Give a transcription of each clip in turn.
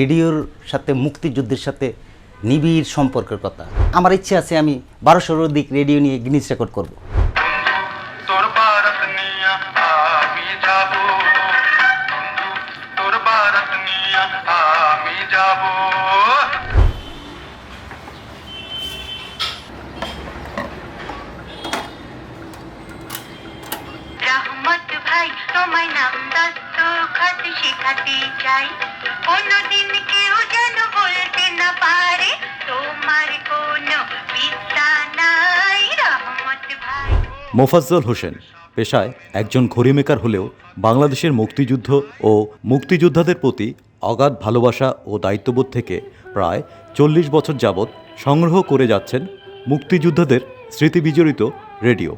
রেডিওর সাথে, মুক্তিযুদ্ধের সাথে নিবিড় সম্পর্কের কথা। আমার ইচ্ছে আছে আমি বারোশোর অধিক রেডিও নিয়ে গিনিস রেকর্ড করব। কোনদিন কেউ যেন বলতে না পারে, তোমার কোনো মোফাজ্জল হোসেন পেশায় একজন ঘড়িমেকার হলেও বাংলাদেশের মুক্তিযুদ্ধ ও মুক্তিযোদ্ধাদের প্রতি অগাধ ভালোবাসা ও দায়িত্ববোধ থেকে প্রায় চল্লিশ বছর যাবৎ সংগ্রহ করে যাচ্ছেন মুক্তিযোদ্ধাদের স্মৃতিবিজড়িত রেডিও।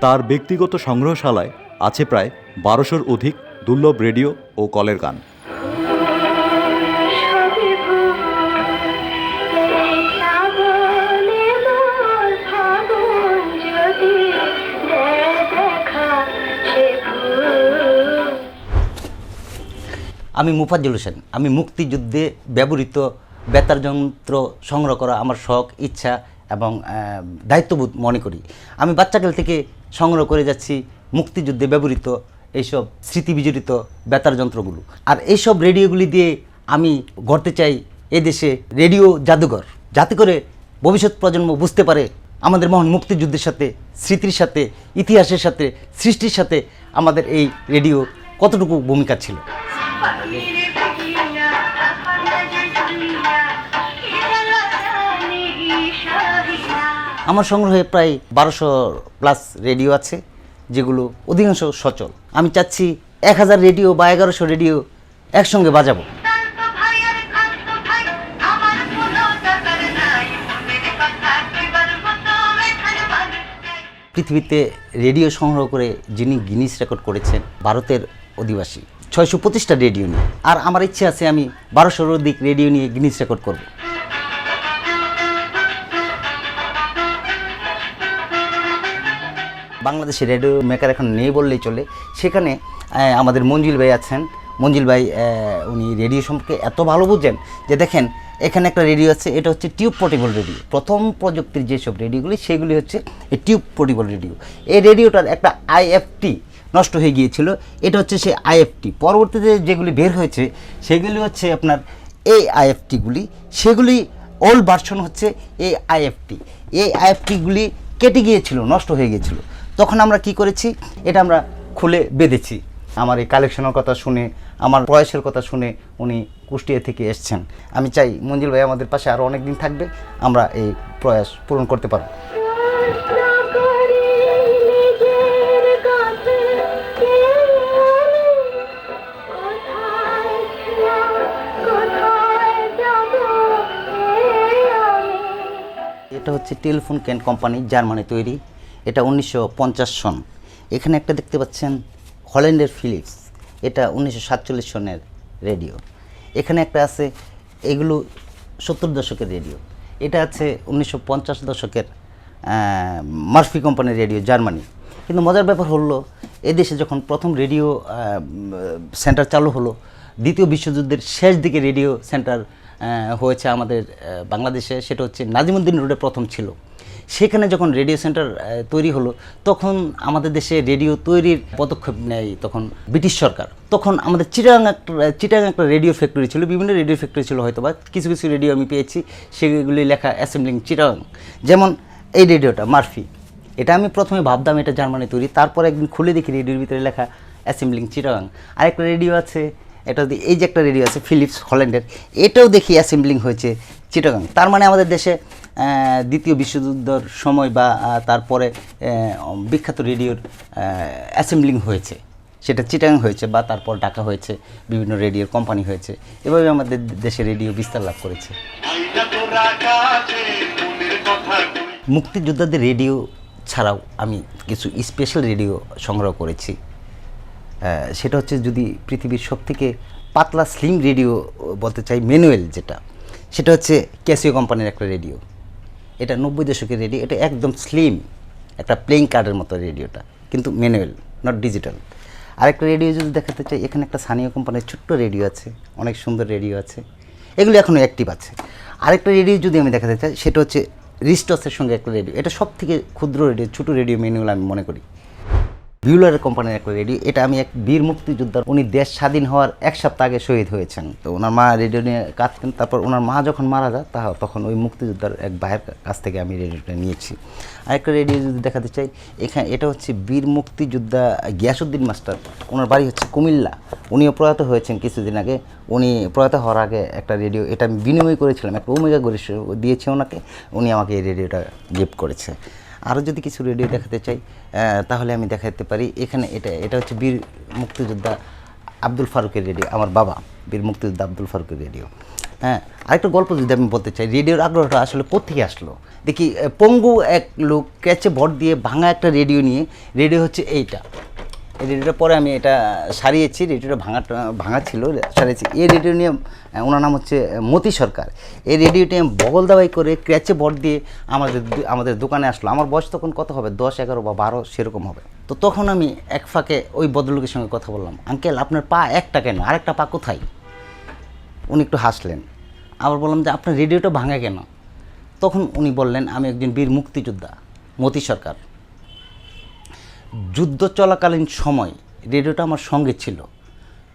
তার ব্যক্তিগত সংগ্রহশালায় আছে প্রায় বারোশোর অধিক দুর্লভ রেডিও ও কলের গান। আমি মুফাজ্জল হোসেন। আমি মুক্তিযুদ্ধে ব্যবহৃত বেতার যন্ত্র সংগ্রহ করা আমার শখ, ইচ্ছা এবং দায়িত্ববোধ মনে করি। আমি বাচ্চাকাল থেকে সংগ্রহ করে যাচ্ছি মুক্তিযুদ্ধে ব্যবহৃত এইসব স্মৃতিবিজড়িত বেতার যন্ত্রগুলো। আর এইসব রেডিওগুলি দিয়ে আমি গড়তে চাই এদেশে রেডিও জাদুঘর, যাতে করে ভবিষ্যৎ প্রজন্ম বুঝতে পারে আমাদের মহান মুক্তিযুদ্ধের সাথে, স্মৃতির সাথে, ইতিহাসের সাথে, সৃষ্টির সাথে আমাদের এই রেডিও কতটুকু ভূমিকা ছিল। আমার সংগ্রহে প্রায় বারোশো প্লাস রেডিও আছে, যেগুলো অধিকাংশ সচল। আমি চাচ্ছি এক হাজার রেডিও বা এগারোশো রেডিও একসঙ্গে বাজাবো। পৃথিবীতে রেডিও সংগ্রহ করে যিনি গিনিস রেকর্ড করেছেন, ভারতের অধিবাসী। ছয়শো পঁচিশটা রেডিও নিয়ে। আর আমার ইচ্ছে আছে আমি বারোশোর অধিক রেডিও নিয়ে গিনিস রেকর্ড করব। বাংলাদেশে রেডিও মেকার এখন নেই বললেই চলে। সেখানে আমাদের মঞ্জিল ভাই আছেন। মঞ্জিল ভাই উনি রেডিও সম্পর্কে এত ভালো বুঝেন যে দেখেন, এখানে একটা রেডিও আছে, এটা হচ্ছে টিউব পোর্টেবল রেডিও প্রথম প্রযুক্তির যেসব রেডিওগুলি সেগুলি হচ্ছে এই টিউব পোর্টেবল রেডিও এই রেডিওটার একটা আইএফটি নষ্ট হয়ে গিয়েছিল। এটা হচ্ছে সেই আইএফটি পরবর্তীতে যেগুলি বের হয়েছে, সেগুলি হচ্ছে আপনার এই আইএফটিগুলি সেগুলি ওল্ড ভার্সন হচ্ছে এই আইএফটি এই আইএফটিগুলি কেটে গিয়েছিল, নষ্ট হয়ে গিয়েছিল। তখন আমরা কি করেছি? এটা আমরা খুলে বেঁধেছি। আমার এই কালেকশনের কথা শুনে, আমার প্রয়াসের কথা শুনে উনি কুষ্টিয়া থেকে এসছেন। আমি চাই মঞ্জিল ভাই আমাদের পাশে আরও অনেক দিন থাকবে, আমরা এই প্রয়াস পূরণ করতে পারব। হচ্ছে টেলিফোন ক্যান কোম্পানি জার্মানি তৈরি। এটা উনিশশো পঞ্চাশ সন। এখানে একটা দেখতে পাচ্ছেন হল্যান্ডের ফিলিপস। এটা উনিশশো সাতচল্লিশ সনের রেডিও। এখানে একটা আছে এগুলো সত্তর দশকের রেডিও। এটা আছে উনিশশো পঞ্চাশ দশকের মার্ফি কোম্পানির রেডিও জার্মানি। কিন্তু মজার ব্যাপার হলো এদেশে যখন প্রথম রেডিও সেন্টার চালু হলো, দ্বিতীয় বিশ্বযুদ্ধের শেষ দিকে রেডিও সেন্টার হয়েছে আমাদের বাংলাদেশে, সেটা হচ্ছে নাজিমুদ্দিন রোডে প্রথম ছিল। সেখানে যখন রেডিও সেন্টার তৈরি হলো, তখন আমাদের দেশে রেডিও তৈরির পদক্ষেপ নেয় তখন ব্রিটিশ সরকার। তখন আমাদের চিটাং একটা চিটাং একটা রেডিও ফ্যাক্টরি ছিল, বিভিন্ন রেডিও ফ্যাক্টরি ছিল হয়তো বা, কিছু কিছু রেডিও আমি পেয়েছি, সেগুলি লেখা অ্যাসেম্বলিং চিটাং যেমন এই রেডিওটা, মার্ফি। এটা আমি প্রথমে ভাবতাম এটা জার্মানি তৈরি, তারপর একদিন খুলে দেখি রেডিওর ভিতরে লেখা অ্যাসেম্বলিং চিটাং আরেকটা রেডিও আছে এটা এই যে একটা রেডিও আছে ফিলিপস হল্যান্ডের এটাও দেখি অ্যাসেম্বলিং হয়েছে চিটাগাং তার মানে আমাদের দেশে দ্বিতীয় বিশ্বযুদ্ধর সময় বা তারপরে বিখ্যাত রেডিওর অ্যাসেম্বলিং হয়েছে। সেটা চিটাগাং হয়েছে বা তারপর ঢাকা হয়েছে, বিভিন্ন রেডিওর কোম্পানি হয়েছে। এভাবে আমাদের দেশে রেডিও বিস্তার লাভ করেছে। মুক্তিযোদ্ধাদের রেডিও ছাড়াও আমি কিছু স্পেশাল রেডিও সংগ্রহ করেছি। সেটা হচ্ছে যদি পৃথিবীর সবথেকে পাতলা স্লিম রেডিও বলতে চাই ম্যানুয়াল যেটা, সেটা হচ্ছে ক্যাসিও কোম্পানির একটা রেডিও এটা নব্বই দশকের রেডিও এটা একদম স্লিম একটা প্লেইং কার্ডের মতো রেডিওটা কিন্তু ম্যানুয়াল নট ডিজিটাল আরেকটা রেডিও যদি দেখাতে চাই, এখানে একটা স্থানীয় কোম্পানির ছোট্ট রেডিও আছে, অনেক সুন্দর রেডিও আছে, এগুলো এখনও অ্যাক্টিভ আছে। আরেকটা রেডিও যদি আমি দেখাতে চাই, সেটা হচ্ছে রিস্টসের সঙ্গে একটা রেডিও এটা সব থেকে ক্ষুদ্র রেডিও ছোটো রেডিও ম্যানুয়াল আমি মনে করি। বিউলার কোম্পানির একটা রেডিও এটা আমি এক বীর মুক্তিযোদ্ধার, উনি দেশ স্বাধীন হওয়ার এক সপ্তাহ আগে শহীদ হয়েছেন। তো ওনার মা রেডিও নিয়ে করেন, তারপর ওনার মা যখন মারা যায় তা তখন ওই মুক্তিযোদ্ধার এক ভাইয়ের কাছ থেকে আমি রেডিওটা নিয়েছি। আরেকটা রেডিও যদি দেখাতে চাই, এখানে এটা হচ্ছে বীর মুক্তিযোদ্ধা গিয়াসুদ্দিন মাস্টার। ওনার বাড়ি হচ্ছে কুমিল্লা। উনিও প্রয়াত হয়েছেন কিছুদিন আগে। উনি প্রয়াত হওয়ার আগে একটা রেডিও এটা আমি বিনিময় করেছিলাম, একটা ওমেগা গরিষ্ঠ দিয়েছে ওনাকে। উনি আমাকে এই রেডিওটা গিফট করেছে। আরও যদি কিছু রেডিও দেখাতে চাই তাহলে আমি দেখাতে পারি। এখানে এটা এটা হচ্ছে বীর মুক্তিযোদ্ধা আব্দুল ফারুকের রেডিও আমার বাবা বীর মুক্তিযোদ্ধা আব্দুল ফারুকের রেডিও হ্যাঁ আরেকটা গল্প যদি আমি বলতে চাই রেডিওর আগ্রহটা আসলে কোথেকে আসলো? দেখি পঙ্গু এক লোক ক্যাচে ভর দিয়ে ভাঙা একটা রেডিও নিয়ে রেডিও হচ্ছে এইটা। এই রেডিওটা পরে আমি এটা সারিয়েছি, রেডিওটা ভাঙা ভাঙা ছিল, সারিয়েছি। এই রেডিও নিয়ে ওনার নাম হচ্ছে মতি সরকার। এই রেডিওটি আমি বগল দাবাই করে ক্র্যাচে বট দিয়ে আমাদের আমাদের দোকানে আসলো। আমার বয়স তখন কত হবে? দশ, এগারো বা বারো, সেরকম হবে। তো তখন আমি এক ফাঁকে ওই ভদ্রলোকের সঙ্গে কথা বললাম, আঙ্কেল, আপনার পা একটা কেন? আরেকটা পা কোথায়? উনি একটু হাসলেন। আবার বললাম যে, আপনার রেডিওটা ভাঙা কেন? তখন উনি বললেন, আমি একজন বীর মুক্তিযোদ্ধা, মতি সরকার। যুদ্ধ চলাকালীন সময় রেডিওটা আমার সঙ্গে ছিল।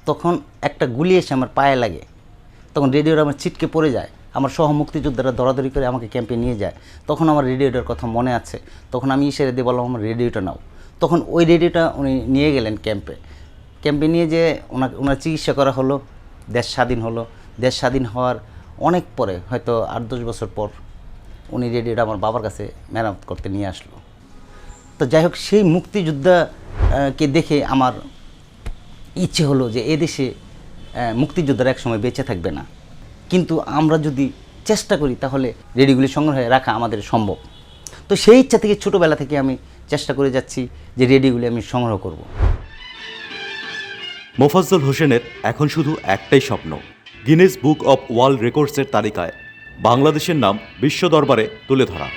তখন একটা গুলি এসে আমার পায়ে লাগে। তখন রেডিওটা আমার ছিটকে পড়ে যায়। আমার সহ মুক্তিযোদ্ধারা দরাদরি করে আমাকে ক্যাম্পে নিয়ে যায়। তখন আমার রেডিওটার কথা মনে আছে। তখন আমি ইশারে দিয়ে বললাম, আমার রেডিওটা নাও। তখন ওই রেডিওটা উনি নিয়ে গেলেন ক্যাম্পে। ক্যাম্পে নিয়ে যে ওনাকে, ওনার চিকিৎসা করা হলো, দেশ স্বাধীন হলো। দেশ স্বাধীন হওয়ার অনেক পরে, হয়তো আট দশ বছর পর উনি রেডিওটা আমার বাবার কাছে মেরামত করতে নিয়ে আসলো। তো যাই হোক, সেই মুক্তিযোদ্ধাকে দেখে আমার ইচ্ছে হলো যে এদেশে মুক্তিযোদ্ধারা একসময় বেঁচে থাকবে না। কিন্তু আমরা যদি চেষ্টা করি, তাহলে রেডিওগুলি সংগ্রহে রাখা আমাদের সম্ভব। তো সেই ইচ্ছা থেকে ছোটোবেলা থেকে আমি চেষ্টা করে যাচ্ছি যে রেডিওগুলি আমি সংগ্রহ করব। মোফাজ্জল হোসেনের এখন শুধু একটাই স্বপ্ন গিনেস বুক অব ওয়ার্ল্ড রেকর্ডসের তালিকায় বাংলাদেশের নাম বিশ্ব দরবারে তুলে ধরা।